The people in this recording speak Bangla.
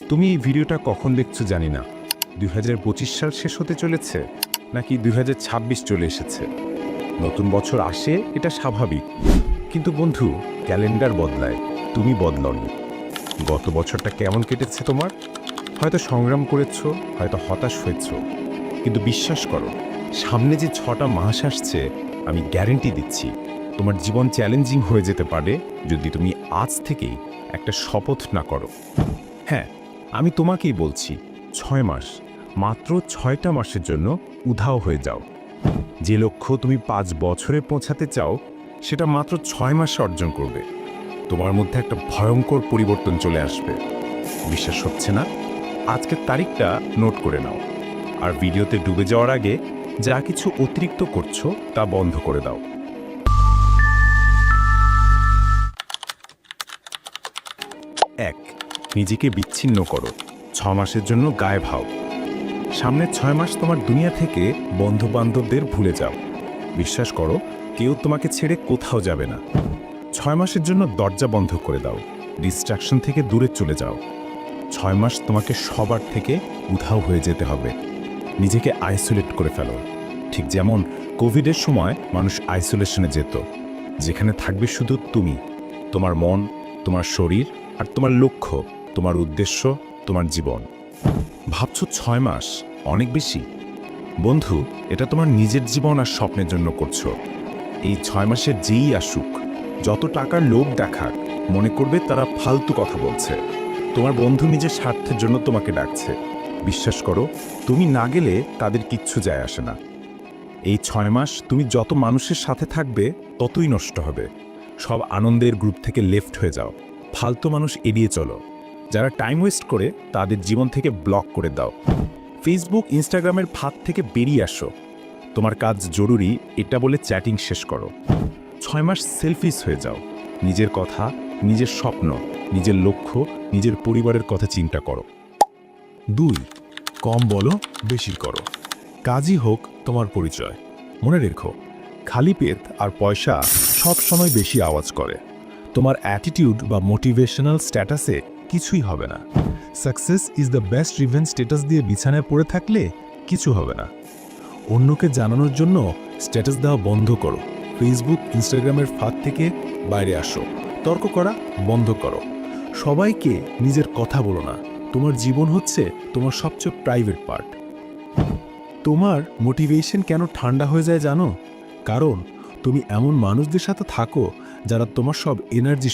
তুমি এই ভিডিওটা কখন দেখছ জানি না। দুই হাজার পঁচিশ সাল শেষ হতে চলেছে, নাকি দুই হাজার ছাব্বিশ চলে এসেছে। নতুন বছর আসে, এটা স্বাভাবিক। কিন্তু বন্ধু, ক্যালেন্ডার বদলায়, তুমি বদলাওনি গত বছরটা কেমন কেটেছে তোমার? হয়তো সংগ্রাম করেছ, হয়তো হতাশ হয়েছ। কিন্তু বিশ্বাস করো, সামনে যে ছটা মাস আসছে, আমি গ্যারেন্টি দিচ্ছি, তোমার জীবন চ্যালেঞ্জিং হয়ে যেতে পারে, যদি তুমি আজ থেকেই একটা শপথ না করো। হ্যাঁ আমি তোমাকেই বলছি, ছয় মাস, মাত্র ছয়টা মাসের জন্য উধাও হয়ে যাও। যে লক্ষ্য তুমি পাঁচ বছরে পৌঁছাতে চাও, সেটা মাত্র ছয় মাসে অর্জন করবে। তোমার মধ্যে একটা ভয়ঙ্কর পরিবর্তন চলে আসবে। বিশ্বাস হচ্ছে না? আজকের তারিখটা নোট করে নাও। আর ভিডিওতে ডুবে যাওয়ার আগে যা কিছু অতিরিক্ত করছ, তা বন্ধ করে দাও। এক নিজেকে বিচ্ছিন্ন করো। ছ মাসের জন্য গায়ে ভাও সামনের ছয় মাস তোমার দুনিয়া থেকে বন্ধু বান্ধবদের ভুলে যাও। বিশ্বাস করো, কেউ তোমাকে ছেড়ে কোথাও যাবে না। ছয় মাসের জন্য দরজা বন্ধ করে দাও। ডিস্ট্রাকশন থেকে দূরে চলে যাও। ছয় মাস তোমাকে সবার থেকে উধাও হয়ে যেতে হবে। নিজেকে আইসোলেট করে ফেলো। ঠিক যেমন কোভিডের সময় মানুষ আইসোলেশনে যেত। যেখানে থাকবে শুধু তুমি। তোমার মন, তোমার শরীর আর তোমার লক্ষ্য। তোমার উদ্দেশ্য, তোমার জীবন। ভাবছ ছয় মাস, অনেক বেশি। বন্ধু, এটা তোমার নিজের জীবন আর স্বপ্নের জন্য করছ। এই ছয় মাসের যেই আসুক, যত টাকার লোভ দেখাক মনে করবে তারা ফালতু কথা বলছে। তোমার বন্ধু নিজের স্বার্থের জন্য তোমাকে ডাকছে। বিশ্বাস করো, তুমি না গেলে তাদের কিচ্ছু যায় আসে না। এই ছয় মাস তুমি যত মানুষের সাথে থাকবে, ততই নষ্ট হবে। সব আনন্দের গ্রুপ থেকে লেফট হয়ে যাও। ফালতু মানুষ এড়িয়ে চলো। যারা টাইম ওয়েস্ট করে, তাদের জীবন থেকে ব্লক করে দাও। ফেসবুক ইনস্টাগ্রামের ফাঁদ থেকে বেরিয়ে আসো। তোমার কাজ জরুরি, এটা বলে চ্যাটিং শেষ করো। ছয় মাস সেলফিস হয়ে যাও। নিজের কথা, নিজের স্বপ্ন, নিজের লক্ষ্য, নিজের পরিবারের কথা চিন্তা করো। দুই, কম বলো, বেশি করো। কাজই হোক তোমার পরিচয়। মনে রেখো, খালি পেট আর পয়সা সব সময় বেশি আওয়াজ করে। তোমার অ্যাটিটিউড বা মোটিভেশনাল স্ট্যাটাসে কিছুই হবে না। Success is the best revenge status দিয়ে বিছানায় পড়ে থাকলে কিছু হবে না। অন্যকে জানানোর জন্য স্ট্যাটাস দেওয়া বন্ধ করো। ফেসবুক ইনস্টাগ্রামের ফাঁদ থেকে বাইরে আসো। তর্ক করা বন্ধ করো। সবাইকে নিজের কথা বলো না। তোমার জীবন হচ্ছে তোমার সবচেয়ে প্রাইভেট পার্ট তোমার মোটিভেশন কেন ঠান্ডা হয়ে যায় জানো? কারণ তুমি এমন মানুষদের সাথে থাকো যারা তোমার সব এনার্জি